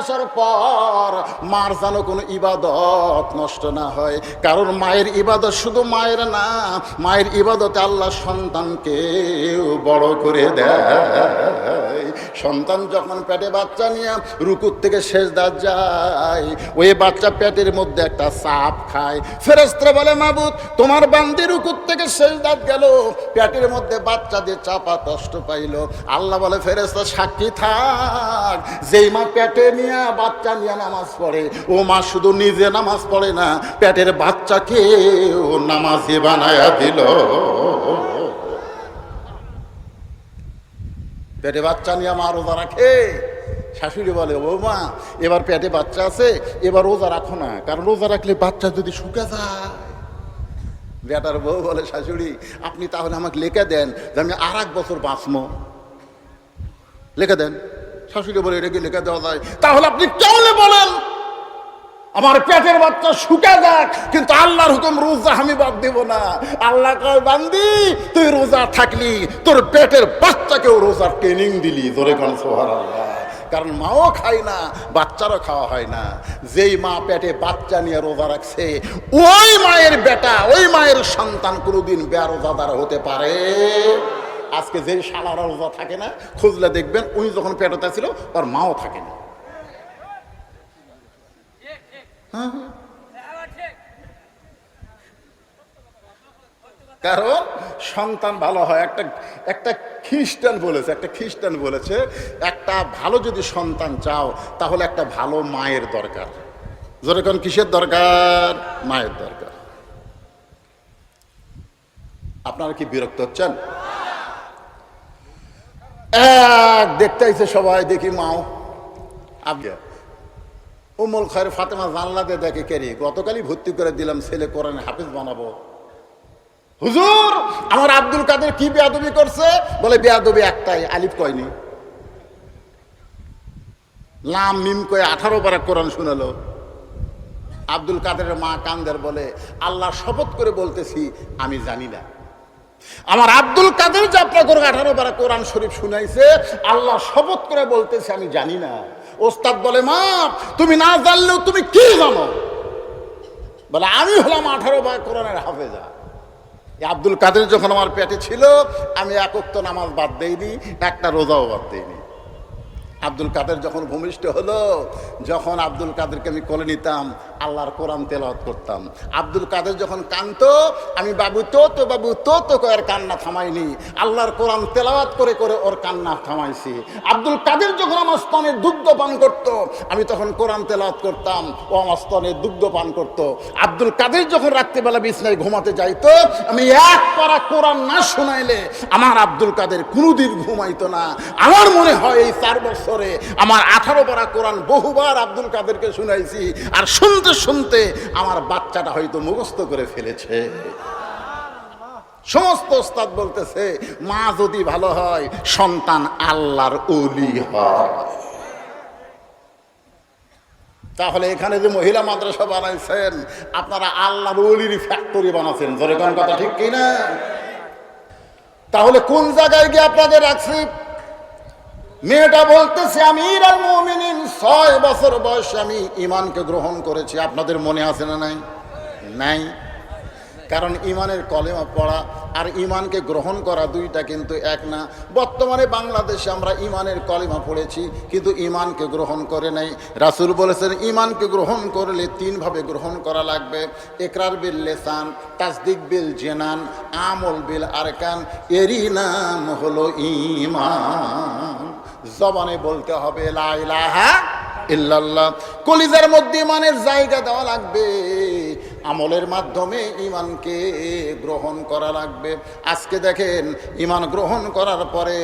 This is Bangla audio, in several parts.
আসার পর মার যেন কোনো ইবাদত নষ্ট না হয়। কারণ মায়ের ইবাদত শুধু মায়ের না, মায়ের ইবাদতে আল্লাহ সন্তানকে বড় করে দেয়। সন্তান যখন পেটে বাচ্চা নিয়ে রুকুর থেকে শেষ দাঁত যায়, ওই বাচ্চা পেটের মধ্যে একটা সাপ খায়। ফেরেস্ত্রা বলে, মাবুদ, তোমার বান্দি রুকুর থেকে শেষ দাঁত গেল। পেটের মধ্যে বাচ্চা দিয়ে চাপা কষ্ট পাইল। আল্লাহ বলে ফেরেস্তা সাক্ষী থাক। যেই মা পেটে নিয়ে, বাচ্চা নিয়ে নামাজ পড়ে। ও মা শুধু নিজে নামাজ পড়ে না, পেটের বাচ্চাকে ও নামাজে বানায়া দিল। পেটে বাচ্চা নিয়ে মা রোজা রাখে। শাশুড়ি বলে, ও মা, এবার পেটে বাচ্চা আছে, এবার রোজা রাখো না, কারণ রোজা রাখলে বাচ্চা যদি শুকে যায়। বেটার বউ বলে, শাশুড়ি, আপনি তাহলে আমাকে লেখে দেন যে আমি আর এক বছর বাঁচবো। লিখে দেন। শাশুড়ি বলে এটা কি লিখে দেওয়া যায়। তাহলে আপনি কেমনে বলেন? আমার পেটের বাচ্চা শুকে যাক, কিন্তু আল্লাহর হুকুম রোজা আমি বাদ দেব না। আল্লাহ বান্দি, তুই রোজা থাকলি, তোর পেটের বাচ্চাকেও রোজার ট্রেনিং দিলি, জোরে কান কারণ মাও খায় না, বাচ্চারও খাওয়া হয় না। যেই মা পেটে বাচ্চা নিয়ে রোজা রাখছে, ওই মায়ের বেটা, ওই মায়ের সন্তান কোনোদিন বেরোজাদার হতে পারে? আজকে যেই শালারা রোজা থাকে না, খুঁজলে দেখবেন উনি যখন পেটতে ছিল, ওর মাও থাকে না। কারণ সন্তান ভালো হয়, একটা একটা খ্রিস্টান বলেছে, একটা খ্রিস্টান বলেছে, একটা ভালো যদি সন্তান চাও, তাহলে একটা ভালো মায়ের দরকার। যেরকম কিসের দরকার? মায়ের দরকার। আপনারা কি বিরক্ত হচ্ছেন? এক, দেখতে আইছে সবাই, দেখি মাও। আগে। উমল খয়ের ফাতেমা জানলাতে দেখে কেরি, গতকালই ভর্তি করে দিলাম, ছেলে কোরআনে হাফিজ বানাবো। হুজুর, আমার আব্দুল কাদের কি বেয়াদবি করছে? বলে, বেয়াদবি একটাই, আলিফ কয়নি। লাম, মিম কয়ে আঠারো পারা কোরআন শুনালো। আব্দুল কাদের মা কান্দের বলে, আল্লাহ শপথ করে বলতেছি, আমি জানি না। আমার আব্দুল কাদের যে আঠারো পারা কোরআন শরীফ শুনাইছে, আল্লাহ শপথ করে বলতেছে, আমি জানি না। ওস্তাদ বলে, মা, তুমি না জানলেও তুমি কি জানো? বলে, আমি হলাম আঠারো বার কোরআনের হাফেজা। আব্দুল কাদের যখন আমার পেটে ছিল, আমি একত্র নামাজ বাদ দেইনি, একটা রোজাও বাদ দেইনি। আব্দুল কাদের যখন ভূমিষ্ঠ হলো, যখন আব্দুল কাদেরকে আমি কোলে নিতাম, আল্লাহর কোরআন তেলাওয়াত করতাম। আব্দুল কাদের যখন কান্ত আমি বাবু তো তো বাবু তো তো কয়ের কান্না থামাইনি। আল্লাহর কোরআন তেলাওয়াত করে করে ওর কান্না থামাইছি। আব্দুল কাদের যখন আমার স্তনের দুগ্ধ পান করত, আমি তখন কোরআন তেলাওয়াত করতাম, ও আমার স্তনের দুগ্ধ পান করত। আব্দুল কাদের যখন রাত্রিবেলা বিছনায় ঘুমাতে যাইতো, আমি এক পারা কোরআন না শোনাইলে আমার আব্দুল কাদের কোনোদিন ঘুমাইতো না। আমার মনে হয় এই চার বছরে আমার আঠারো পারা কোরআন বহুবার আব্দুল কাদেরকে শুনাইছি, আর শুনতে শুনতে আমার বাচ্চাটা হয়তো মুখস্থ করে ফেলেছে। সমস্ত ওস্তাদ বলতেছে, মা যদি ভালো হয়, সন্তান আল্লাহর অলি হয়। তাহলে এখানে যে মহিলা মাদ্রাসা বানাইছেন, আপনারা আল্লাহর অলির ফ্যাক্টরি বানাচ্ছেন জোরে কথা ঠিক কি না তাহলে কোন জায়গায় গিয়ে আপনাদের রাখছি? মেয়েটা বলতেছে আমি ইরাল মুমিনিন, ছয় বছর বয়সে আমি ইমানকে গ্রহণ করেছি। আপনাদের মনে আছে না নাই? নাই। কারণ ইমানের কলেমা পড়া আর ইমানকে গ্রহণ করা দুইটা কিন্তু এক না। বর্তমানে বাংলাদেশে আমরা ইমানের কলেমা পড়েছি, কিন্তু ইমানকে গ্রহণ করে নাই। রাসুল বলেছেন ইমানকে গ্রহণ করলে তিনভাবে গ্রহণ করা লাগবে। একরার বিল লেসান, তাসদিক বিল জেনান, আমল বিল আরকান, এরই নাম হলো ইমান জবানে বলতে হবে ইল্লাল্লাহ। কলিজার মধ্যে ইমানের জায়গা দেওয়া লাগবে, আমলের মাধ্যমে ইমানকে গ্রহণ করা লাগবে। আজকে দেখেন, ইমান গ্রহণ করার পরে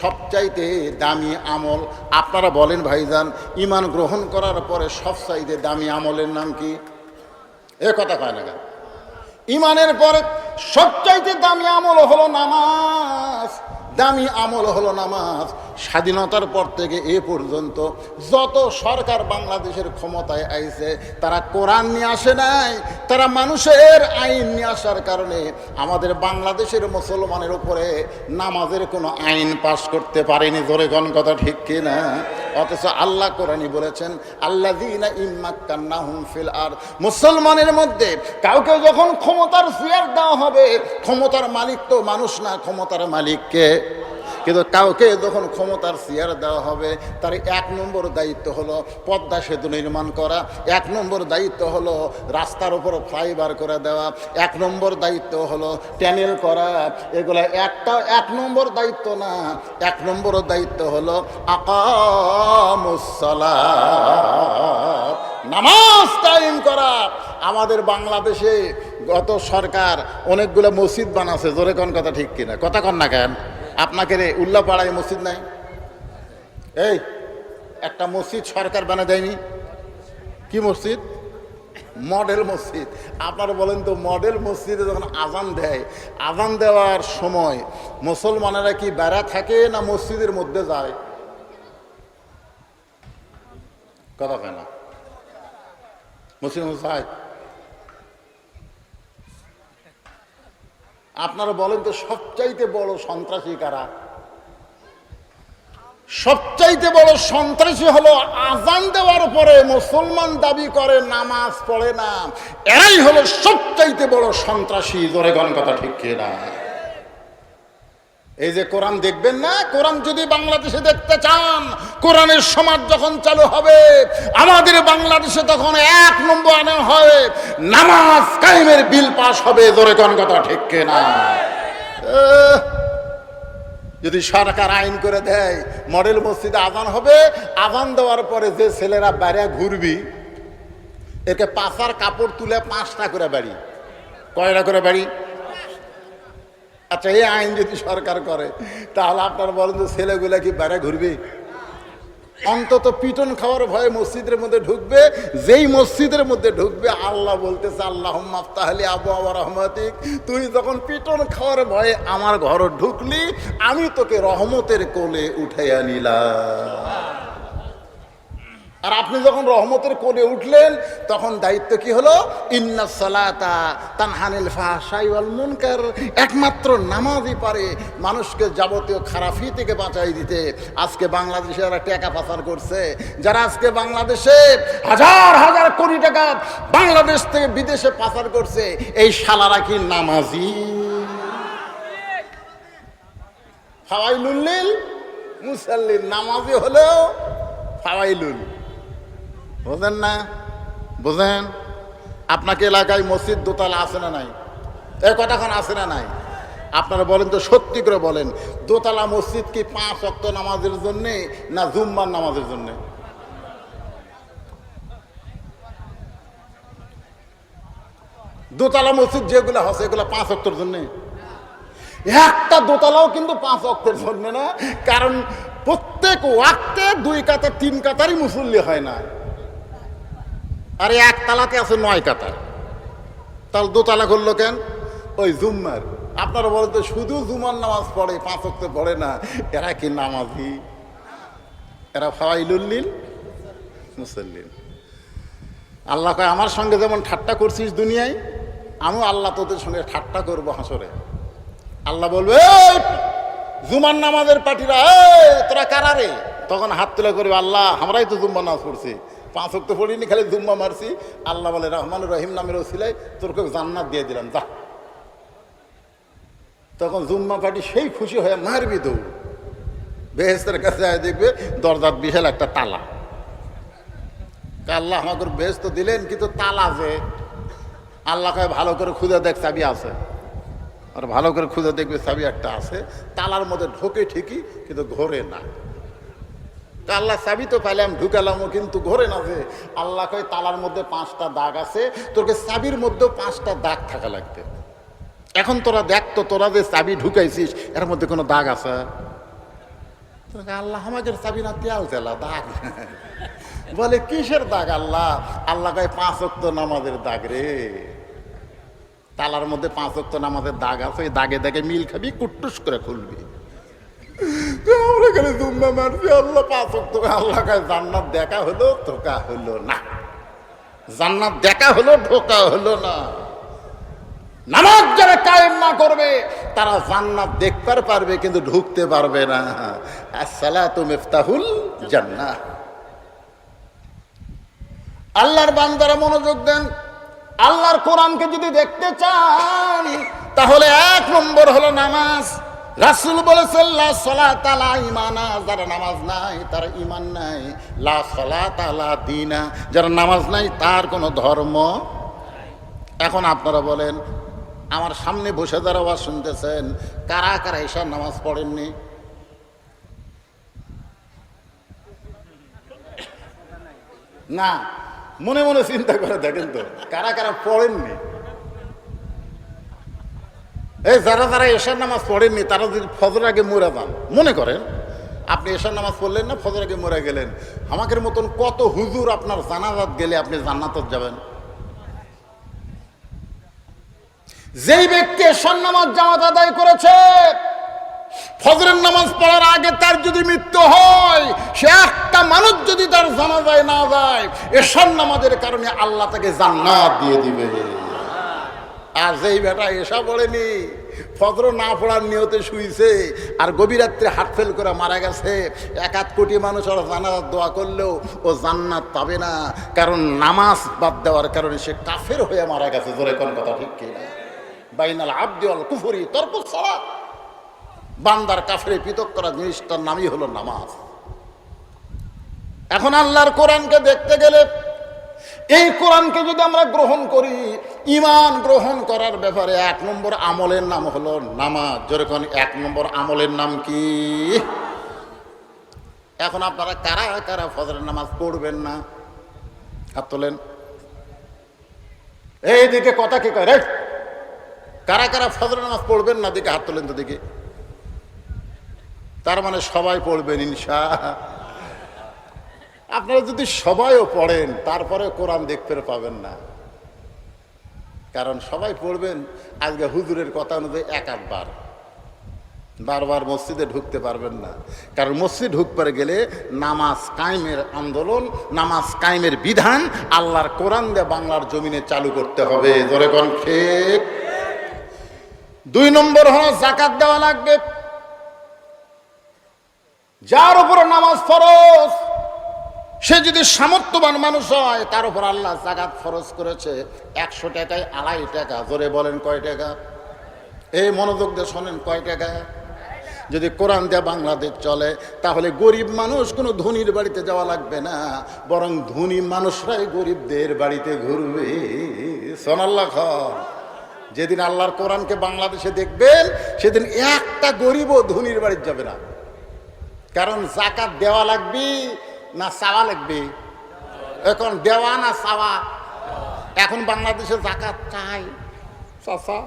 সবচাইতে দামি আমল, আপনারা বলেন ভাইজান, ইমান গ্রহণ করার পরে সবচাইতে দামি আমলের নাম কি? এ কথা কয় না ইমানের পরে সবচাইতে দামি আমল হলো নামাজ। দামি আমল হলো নামাজ। স্বাধীনতার পর থেকে এ পর্যন্ত যত সরকার বাংলাদেশের ক্ষমতায় আইছে, তারা কোরআন নিয়ে আসে নাই, তারা মানুষের আইন নিয়ে আসার কারণে আমাদের বাংলাদেশের মুসলমানের উপরে নামাজের কোনো আইন পাশ করতে পারেনি। জোরে গণ কথা ঠিক কিনা? অথচ আল্লাহ কোরআনই বলেছেন আল্লাহ ফিল আর মুসলমানের মধ্যে কাউকে যখন ক্ষমতার ফিয়ার দেওয়া হবে, ক্ষমতার মালিক তো মানুষ না, ক্ষমতার মালিককে। কিন্তু কাউকে যখন ক্ষমতার চেয়ার দেওয়া হবে, তার এক নম্বর দায়িত্ব হলো পদ্মা সেতু নির্মাণ করা, এক নম্বর দায়িত্ব হলো রাস্তার উপর ফ্লাইওভার করে দেওয়া, এক নম্বর দায়িত্ব হলো ট্যানেল করা, এগুলো একটা এক নম্বর দায়িত্ব না, এক নম্বর দায়িত্ব হলো আকামুসলা নামাজ টাইম করা। আমাদের বাংলাদেশে গত সরকার অনেকগুলো মসজিদ বানাচ্ছে জোরে কোন কথা ঠিক কিনা? কথা কন না কেন? আপনাকে রে, উল্লাপাড়ায় মসজিদ নাই? এই, একটা মসজিদ সরকার বানা দেয়নি। কি মসজিদ? মডেল মসজিদ। আপনারা বলেন তো, মডেল মসজিদে যখন আজান দেয়, আজান দেওয়ার সময় মুসলমানেরা কি বেড়া থাকে না মসজিদের মধ্যে যায়? কথা কেন মসজিদ যায়? আপনারা বলেন তো সবচাইতে বড় সন্ত্রাসী কারা? সবচাইতে বড় সন্ত্রাসী হলো আজান দেওয়ার পরে মুসলমান দাবি করে, নামাজ পড়ে না। এরাই হলো সবচাইতে বড় সন্ত্রাসী। জোরে গণ কথা ঠিক না এই যে কোরআন দেখবেন না? কোরআন যদি বাংলাদেশে দেখতে চান, কোরআনের সমাজ যখন চালু হবে, আমাদের বাংলাদেশে তখন এক নম্বর আনা হয়, নামাজ কায়েমের বিল পাস হবে। জোরে কোন কথা ঠিক না যদি সরকার আইন করে দেয়, মডেল মসজিদে আজান হবে, আজান দেওয়ার পরে যে ছেলেরা বাইরে ঘুরবি, একে পাশার কাপড় তুলে পাঁচটা করে বাড়ি। কয়টা করে বাড়ি? আচ্ছা এই আইন যদি সরকার করে, তাহলে আপনার বলেন যে ছেলেগুলা কি বাইরে ঘুরবে? অন্তত পিটন খাওয়ার ভয়ে মসজিদের মধ্যে ঢুকবে, যেই মসজিদের মধ্যে ঢুকবে, আল্লাহ বলতেছে আল্লাহ তাহলে আবু আবার রহমতিক। তুই যখন পিটন খাওয়ার ভয়ে আমার ঘর ঢুকলি, আমি তোকে রহমতের কোলে উঠাইয়া নিলাম। আর আপনি যখন রহমতের কোলে উঠলেন, তখন দায়িত্ব কি হলো? ইন্না তানহানিল ফাহশাই ওয়াল মুনকার। একমাত্র নামাজই পারে মানুষকে যাবতীয় খারাপি থেকে বাঁচাই দিতে। আজকে বাংলাদেশে যারা টাকা পাচার করছে। যারা আজকে বাংলাদেশে হাজার হাজার কোটি টাকা বাংলাদেশ থেকে বিদেশে পাচার করছে, এই শালারা কি নামাজি? ফাওয়াইলুল্লিল মুসাল্লিন নামাজি হলেও ফাওয়াইলুল। বোঝেন না? বোঝেন? আপনাকে এলাকায় মসজিদ দোতলা আছে না নাই? এ কটাক্ষণ আছে না নাই? আপনারা বলেন তো সত্যি করে বলেন, দোতলা মসজিদ কি পাঁচ অক্ত নামাজের জন্যে না জুম্মার নামাজের জন্যে? দোতলা মসজিদ যেগুলো হচ্ছে, এগুলো পাঁচ অক্তর জন্যে। একটা দোতলাও কিন্তু পাঁচ অক্তের জন্য না, কারণ প্রত্যেক ওয়াক্তে দুই কাতার তিন কাতারই মুসল্লি হয় না। আরে এক তালাতে আছে নয় কাতার তাহলে দোতলা করল কেন? ওই জুম্মার। আপনারা বলেন তো শুধু জুমার নামাজ পড়ে পাঁচ অক্ত পড়ে না এরা কি নামাজি? এরা ফাইলুল্লিল মুসল্লিন। আল্লাহ কয় আমার সঙ্গে যেমন ঠাট্টা করছিস দুনিয়ায় আমিও আল্লাহ তোদের সঙ্গে ঠাট্টা করব হাসরে। আল্লাহ বলবে "এই, জুমার নামাজের পার্টিরা এই, তোরা কারা রে? তখন হাত তুলে করবে আল্লাহ আমরাই তো জুম্মা নামাজ পড়ছি। পাঁচ অক্ত পড়িনি, খালি জুম্মা মারছি। আল্লাহ বলে, রহমান রহিম নামের ওসিলাই তোরকে জান্নাত দিয়ে দিলাম, যা। তখন জুম্মা পার্টি সেই খুশি হয়ে মারবি দৌড়। বেহেস্তের কাছে দেখবে দরজার বিশাল একটা তালা। তা আল্লাহ আমাকে বেহেস্ত দিলেন, কিন্তু তালা যে, আল্লাহ কয়, ভালো করে খুঁজে দেখ, চাবি আছে। আর ভালো করে খুঁজে দেখবে চাবি একটা আছে। তালার মধ্যে ঢোকে ঠিকই, কিন্তু ঘোরে না। আল্লাহ চাবি তো পাইলাম ঢুকালামও কিন্তু ঘোরে না যে আল্লাহ কয়, তালার মধ্যে পাঁচটা দাগ আছে তোকে চাবির মধ্যেও পাঁচটা দাগ থাকা লাগবে। এখন তোরা দেখ তো, তোরা যে চাবি ঢুকাইছিস, এর মধ্যে কোনো দাগ আছে? আল্লাহ আমাদের চাবি না, তেল তেলা দাগ। বলে, কিসের দাগ আল্লাহ? আল্লাহ কয়, পাঁচ অক্ত নামাজের দাগ রে। তালার মধ্যে পাঁচ অক্ত নামাজের দাগ আছে, ওই দাগে দাগে মিল খাবি, কুট্টুস করে খুলবি। খালি দুম্বা মারছি, আল্লাহ পাঁচ অক্ত আল্লাহ জান্নাত দেখা হলো হলো না। জান্নাত দেখা হলো হলো না। নামাজ যারা কায়েম না করবে, তারা জান্নাত দেখতে পারবে, কিন্তু ঢুকতে পারবে না। আসসালাতু মিফতাহুল জান্নাহ। আল্লাহর বান্দারা মনোযোগ দেন। আল্লাহর কোরআনকে যদি দেখতে চান, তাহলে এক নম্বর হলো নামাজ। রাসুল বলেছেন, লা সলাত আলা ইমানা যারা নামাজ নাই, তার ইমান নাই। লা সলাত আলা দিনা যারা নামাজ নাই, তার কোনো ধর্ম এখন আপনারা বলেন, আমার সামনে বসে যারা আওয়াজ শুনতেছেন, কারা কারা এসার নামাজ পড়েননি? না, মনে মনে চিন্তা করে দেখেন তো, কারা কারা পড়েননি? এই যারা যারা এশার নামাজ পড়েননি, তারা যদি ফজর আগে মরে যান, মনে করেন? আপনি এশার নামাজ পড়লেন না ফজর আগে মরে গেলেন। আমাদের মতন কত হুজুর আপনার জানাজাত গেলে আপনি জান্নাতত যাবেন? যেই ব্যক্তি এশার নামাজ জামাত আদায় করেছে, ফজরের নামাজ পড়ার আগে তার যদি মৃত্যু হয়, সে একটা মানুষ যদি তার জানা যায় না যায়, এশার নামাজের কারণে আল্লাহ তাকে জান্নাত দিয়ে দিবে। আর যেই বেটা এসা পড়েনি ফজর না পড়ার নিয়তে শুইছে, আর গভীর রাত্রে হাট ফেল করে মারা গেছে। এক আধ কোটি মানুষ ওর জানাজার দোয়া করলেও ও জান্নাত পাবে না, কারণ নামাজ বাদ দেওয়ার কারণে সে কাফের হয়ে মারা গেছে। জোরে কোন কথা ঠিক কিনা বাইনাল আব্দি অল কুফুরি সালা বান্দার কাফের পৃথক করা জিনিসটার নামই হলো নামাজ। এখন আল্লাহর কোরআনকে দেখতে গেলে এই কোরআনকে যদি আমরা গ্রহণ করি ইমান গ্রহণ করার ব্যাপারে এক নম্বর আমলের নাম হলো নামাজ। যেরকম এক নম্বর আমলের নাম কি? এখন আপনারা কারা কারা ফজরের নামাজ পড়বেন না? হাত তোলেন। এই দিকে কথা কি করে কারা কারা ফজরের নামাজ পড়বেন না? দিকে হাত তোলেন তো দিকে। তার মানে সবাই পড়বেন ইনশা আপনারা যদি সবাইও পড়েন, তারপরে কোরআন দেখতে পাবেন না। কারণ সবাই পড়বেন, আজকে হুজুরের কথা অনুযায়ী এক আধবার। বারবার মসজিদে ঢুকতে পারবেন না। কারণ মসজিদ ঢুকতে গেলে নামাজ কায়েমের আন্দোলন, নামাজ কায়েমের বিধান আল্লাহর কোরআন দিয়ে বাংলার জমিনে চালু করতে হবে। ধরে কোন ঠিক? দুই নম্বর হলো জাকাত দেওয়া লাগবে। যার উপরে নামাজ ফরজ সে যদি সামর্থ্যবান মানুষ হয়, তার উপর আল্লাহ জাকাত ফরজ করেছে। একশো টাকায় আড়াই টাকা। জোরে বলেন কয় টাকা? এই মনোযোগ দিয়ে শোনেন, কয় টাকা? যদি কোরআন দেয়া বাংলাদেশ চলে, তাহলে গরিব মানুষ কোনো ধনীর বাড়িতে যাওয়া লাগবে না। বরং ধনী মানুষরাই গরিবদের বাড়িতে ঘুরবে। সোনাল্লাহ যেদিন আল্লাহর কোরআনকে বাংলাদেশে দেখবেন, সেদিন একটা গরিবও ধনীর বাড়িতে যাবে না। কারণ জাকাত দেওয়া লাগবে না চাওয়া লাগবে। এখন দেওয়া না চাওয়া। এখন বাংলাদেশে জাকাত চাই। চাচা,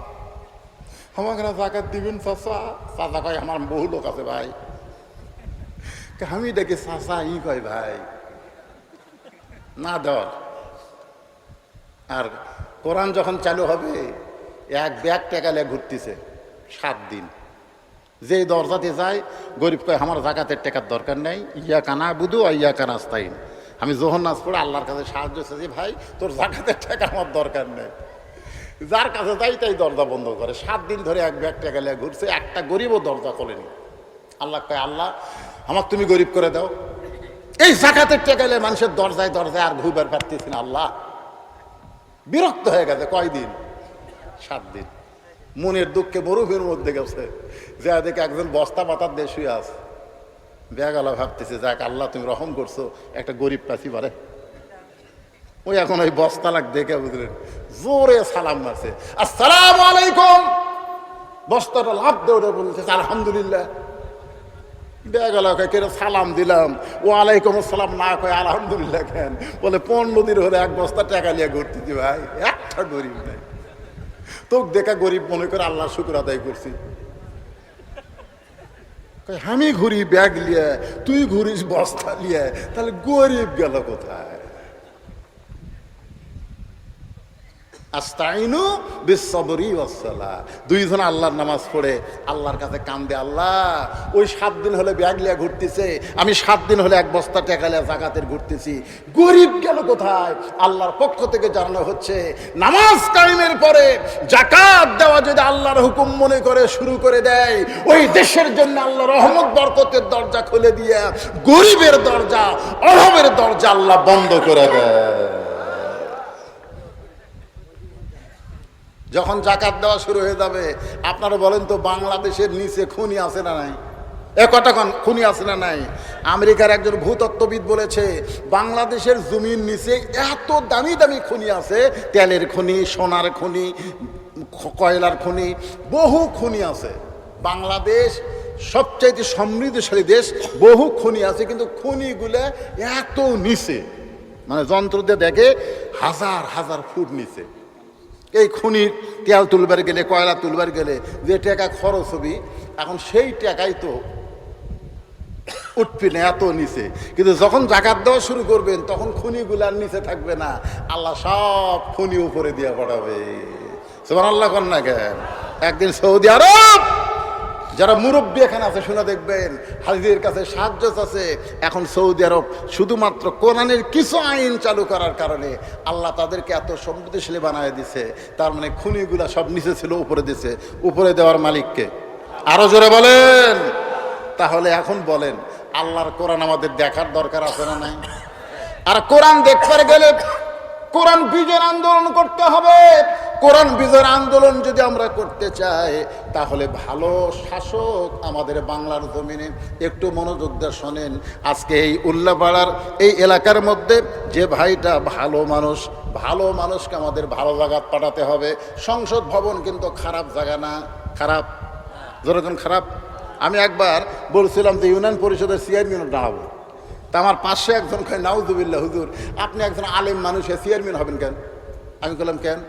আমাকে না জাকাত দিবেন চাচা। চাচা কয়, আমার বহু লোক আছে ভাই। আমি দেখি চাচা ই কয় ভাই। না দেওয়ার আর কোরআন যখন চালু হবে, এক ব্যাগ টেকালে ঘুরতেছে সাত দিন। যে দরজাতে যায়, গরিব কয়, আমার জাকাতের টাকার দরকার নেই ইয়া কানা বুধু আর ইয়া কানা স্তাইন আমি নাচ পড়ে আল্লাহর কাছে সাহায্য চেয়েছি ভাই, তোর জাকাতের টাকা আমার দরকার নেই। যার কাছে যাই তাই দরজা বন্ধ করে। সাত দিন ধরে এক ব্যাগ টাকা লিয়ে ঘুরছে, একটা গরিবও দরজা খোলেনি। আল্লাহ কয়, আল্লাহ, আমার তুমি গরিব করে দাও। এই জাকাতের টাকা এলে মানুষের দরজায় দরজায় আর ঘুরবার পারতেছি না, আল্লাহ। বিরক্ত হয়ে গেছে কয়দিন? সাত দিন। মনের দুঃখে মরুভূমির মধ্যে গেছে। যে দেখে একজন বস্তা পাতার দিয়ে শুয়ে আছে। বেগালা ভাবতেছে, যাক, আল্লাহ, তুমি রহম করছ, একটা গরিব পাখি পারে। ওই এখন ওই বস্তা লাগ দেখে বুঝলেন, জোরে সালাম মারছে। আসসালাম আলাইকুম। বস্তাটা লাভ দৌড়ে বলছে আলহামদুলিল্লাহ। বেগালাকে কেন সালাম দিলাম? ও আলাইকুম আসসালাম। না কয়, আলহামদুলিল্লাহ কেন? বলে, পনেরো দিন হলে এক বস্তা টাকা নিয়ে ঘুরতেছি ভাই, একটা গরিব নাই। তোকে দেখা গরিব মনে করে আল্লাহ শুক্র আদায় করছি। আমি ঘুরি ব্যাগ লিয়ে, তুই ঘুরিস বস্তা লিয়ে, তাহলে গরিব গেল কোথায়? আস্তাইনু দুইজন আল্লাহর নামাজ পড়ে, আল্লাহর কাছে কান্দে, আল্লাহ, ওই সাত দিন হলে ঘুরতেছে, আমি সাত দিন হলে এক বস্তা জাকাতের ঘুরতেছি। গরিব গেল কোথায়? আল্লাহর পক্ষ থেকে জানানো হচ্ছে, নামাজ কায়েমের পরে জাকাত দেওয়া যদি আল্লাহর হুকুম মনে করে শুরু করে দেয়, ওই দেশের জন্য আল্লাহ রহমত, বরকতের দরজা খুলে দিয়ে গরিবের দরজা, অভাবের দরজা আল্লাহ বন্ধ করে দেয়। যখন জাকাত দেওয়া শুরু হয়ে যাবে, আপনারা বলেন তো বাংলাদেশের নিচে খুনি আছে না নাই? এ কন- খুনি আছে না নাই? আমেরিকার একজন ভূতত্ত্ববিদ বলেছে, বাংলাদেশের জমির নিচে এত দামি দামি খনি আছে, তেলের খনি, সোনার খনি, কয়লার খনি, বহু খনি আছে। বাংলাদেশ সবচাইতে সমৃদ্ধশালী দেশ, বহু খনি আছে, কিন্তু খনিগুলো এত নিচে। মানে যন্ত্র দিয়ে দেখে হাজার হাজার ফুট নিচে। এই খনির তেল তুলবার গেলে, কয়লা তুলবার গেলে যে টাকা খরচ হবি, এখন সেই টাকাই তো উঠবি না, এত নিচে। কিন্তু যখন জাকাত দেওয়া শুরু করবেন, তখন খনিগুলার নিচে থাকবে না। আল্লাহ সব খনি উপরে দিয়ে পড়াবে। সুমান আল্লাহ কন্যা কেন? একদিন সৌদি আরব যারা মুরব্বী এখানে আছে, শুনে দেখবেন হাজিদের কাছে সাহায্য আছে এখন সৌদি আরব শুধুমাত্র কোরআনের কিছু আইন চালু করার কারণে আল্লাহ তাদেরকে এত সমৃদ্ধশালী বানায় দিছে। তার মানে খুনিগুলা সব নিচে ছিল, উপরে দিছে। উপরে দেওয়ার মালিককে। আরও জোরে বলেন। তাহলে এখন বলেন, আল্লাহর কোরআন আমাদের দেখার দরকার আছে না নাই? আর কোরআন দেখতে গেলে কোরআন বিজয়ের আন্দোলন করতে হবে। কোরআন বিজয়ের আন্দোলন যদি আমরা করতে চাই, তাহলে ভালো শাসক আমাদের বাংলার জমিনে। একটু মনোযোগ দিয়ে শোনেন, আজকে এই উল্লাপাড়ার এই এলাকার মধ্যে যে ভাইটা ভালো মানুষ, ভালো মানুষকে আমাদের ভালো জায়গা পাঠাতে হবে। সংসদ ভবন কিন্তু খারাপ জায়গা না, খারাপ। যেরকম খারাপ। আমি একবার বলছিলাম যে ইউনিয়ন পরিষদের চেয়ারম্যান দাঁড়াবো। তা আমার পাশে একজন কয়, নাউজুবিল্লাহ, হুজুর, আপনি একজন আলেম মানুষের চেয়ারম্যান হবেন কেন? আমি বললাম, কেন?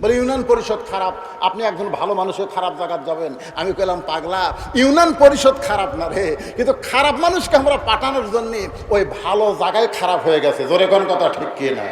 বলে, ইউনিয়ন পরিষদ খারাপ। আপনি একজন ভালো মানুষের খারাপ জায়গায় যাবেন। আমি কইলাম, পাগলা, ইউনিয়ন পরিষদ খারাপ না রে। কিন্তু খারাপ মানুষকে আমরা পাঠানোর জন্যে ওই ভালো জায়গায় খারাপ হয়ে গেছে। জোরে কোন কথা ঠিক কি না?